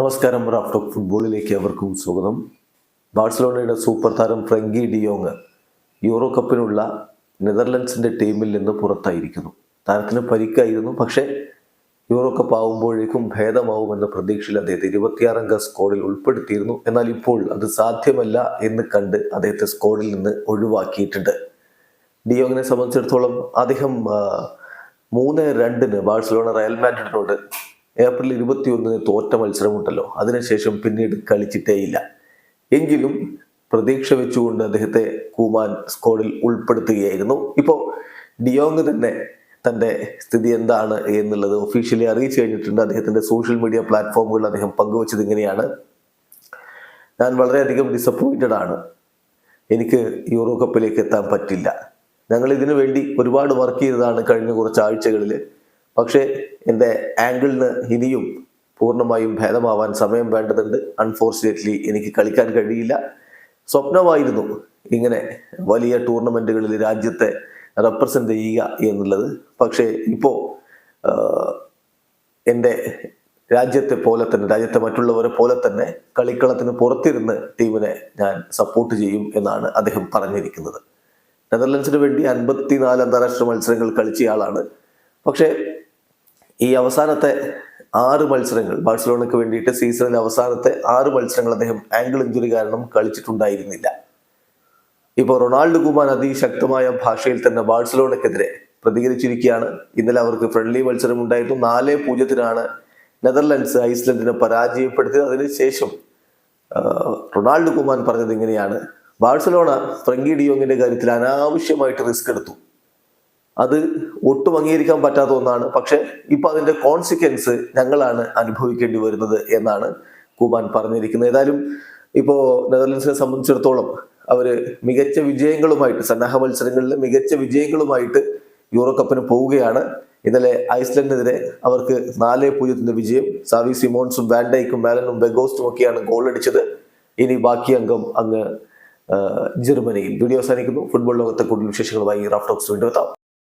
നമസ്കാരം ഓഫ് ഫുട്ബോളിലേക്ക് അവർക്കും സ്വാഗതം. ബാഴ്സലോണയുടെ സൂപ്പർ താരം ഫ്രങ്കി ഡിയോങ് യൂറോ കപ്പിനുള്ള നെതർലൻഡ്സിന്റെ ടീമിൽ നിന്ന് പുറത്തായിരിക്കുന്നു. താരത്തിന് പരിക്കായിരുന്നു പക്ഷേ യൂറോ കപ്പ് ആവുമ്പോഴേക്കും ഭേദമാവുമെന്ന പ്രതീക്ഷയിൽ അദ്ദേഹത്തെ ഇരുപത്തിയാറംഗ സ്കോഡിൽ ഉൾപ്പെടുത്തിയിരുന്നു. എന്നാൽ ഇപ്പോൾ അത് സാധ്യമല്ല എന്ന് കണ്ട് അദ്ദേഹത്തെ സ്കോഡിൽ നിന്ന് ഒഴിവാക്കിയിട്ടുണ്ട്. ഡിയോങ്ങിനെ സംബന്ധിച്ചിടത്തോളം അദ്ദേഹം മൂന്ന് രണ്ടിന് ബാഴ്സലോണ റയൽ മാഡ്രിഡിനോട് ഏപ്രിൽ ഇരുപത്തിയൊന്നിന് തോറ്റ മത്സരമുണ്ടല്ലോ. അതിനുശേഷം പിന്നീട് കളിച്ചിട്ടേയില്ല എങ്കിലും പ്രതീക്ഷ വെച്ചുകൊണ്ട് അദ്ദേഹത്തെ കൂമാൻ സ്കോഡിൽ ഉൾപ്പെടുത്തുകയായിരുന്നു. ഇപ്പോൾ ഡിയോങ് തന്നെ തന്റെ സ്ഥിതി എന്താണ് എന്നുള്ളത് ഒഫീഷ്യലി അറിയിച്ചു കഴിഞ്ഞിട്ടുണ്ട്. അദ്ദേഹത്തിന്റെ സോഷ്യൽ മീഡിയ പ്ലാറ്റ്ഫോമുകളിൽ അദ്ദേഹം പങ്കുവച്ചത് ഇങ്ങനെയാണ്. ഞാൻ വളരെയധികം ഡിസപ്പോയിന്റഡ് ആണ്. എനിക്ക് യൂറോ കപ്പിലേക്ക് എത്താൻ പറ്റില്ല. ഞങ്ങൾ ഇതിനു വേണ്ടി ഒരുപാട് വർക്ക് ചെയ്തതാണ് കഴിഞ്ഞ കുറച്ച് ആഴ്ചകളിൽ പക്ഷേ എന്റെ ആംഗിളിന് ഇനിയും പൂർണമായും ഭേദമാവാൻ സമയം വേണ്ടതുണ്ട്. അൺഫോർച്ചുനേറ്റ്ലി എനിക്ക് കളിക്കാൻ കഴിയില്ല. സ്വപ്നമായിരുന്നു ഇങ്ങനെ വലിയ ടൂർണമെന്റുകളിൽ രാജ്യത്തെ റെപ്രസെന്റ് ചെയ്യുക എന്നുള്ളത്. പക്ഷേ ഇപ്പോൾ എന്റെ രാജ്യത്തെ പോലെ തന്നെ രാജ്യത്തെ മറ്റുള്ളവരെ പോലെ തന്നെ കളിക്കളത്തിന് പുറത്തിരുന്ന് ടീമിനെ ഞാൻ സപ്പോർട്ട് ചെയ്യും എന്നാണ് അദ്ദേഹം പറഞ്ഞിരിക്കുന്നത്. നെതർലൻഡ്സിന് വേണ്ടി അൻപത്തിനാല് അന്താരാഷ്ട്ര മത്സരങ്ങൾ കളിച്ചയാളാണ്. പക്ഷേ ഈ അവസാനത്തെ ആറ് മത്സരങ്ങൾ ബാഴ്സലോണയ്ക്ക് വേണ്ടിയിട്ട് സീസണിലെ അവസാനത്തെ ആറ് മത്സരങ്ങൾ അദ്ദേഹം ആംഗിൾ ഇഞ്ചുറി കാരണം കളിച്ചിട്ടുണ്ടായിരുന്നില്ല. ഇപ്പോൾ റൊണാൾഡോ കുമാൻ അതിശക്തമായ ഭാഷയിൽ തന്നെ ബാഴ്സലോണയ്ക്കെതിരെ പ്രതികരിച്ചിരിക്കുകയാണ്. ഇന്നലെ അവർക്ക് ഫ്രണ്ട്ലി മത്സരം ഉണ്ടായിരുന്നു നാല് പൂജ്യത്തിനാണ് നെതർലൻഡ്സ് ഐസ്ലൻഡിനെ പരാജയപ്പെടുത്തിയത്. അതിനുശേഷം റൊണാൾഡ് കുമാൻ പറഞ്ഞത് ഇങ്ങനെയാണ്. ബാഴ്സലോണ ഫ്രങ്കി ഡിയോങ്ങിന്റെ കാര്യത്തിൽ അനാവശ്യമായിട്ട് റിസ്ക് എടുത്തു. അത് ഒട്ടും അംഗീകരിക്കാൻ പറ്റാത്ത ഒന്നാണ്. പക്ഷെ ഇപ്പൊ അതിന്റെ കോൺസിക്വൻസ് ഞങ്ങളാണ് അനുഭവിക്കേണ്ടി വരുന്നത് എന്നാണ് കുബാൻ പറഞ്ഞിരിക്കുന്നത്. ഏതായാലും ഇപ്പോ നെതർലൻഡ്സിനെ സംബന്ധിച്ചിടത്തോളം അവർ മികച്ച വിജയങ്ങളുമായിട്ട് സന്നാഹ മത്സരങ്ങളിൽ മികച്ച വിജയങ്ങളുമായിട്ട് യൂറോ കപ്പിന് പോവുകയാണ്. ഇന്നലെ ഐസ്ലൻഡിനെതിരെ അവർക്ക് നാല് പൂജ്യത്തിന്റെ വിജയം. സാവി സിമോൺസും വാൻഡൈക്കും മാലനും ബെഗോസ്റ്റും ഒക്കെയാണ് ഗോൾ അടിച്ചത് ഇനി ബാക്കി അംഗം അങ്ങ് ജർമ്മനിയിൽ. വീഡിയോ അവസാനിക്കുന്നു. ഫുട്ബോൾ ലോകത്തെ കൂടുതൽ വിശേഷങ്ങളുമായി റാഫ്റ്റോക്സ് വീണ്ടും എത്താം.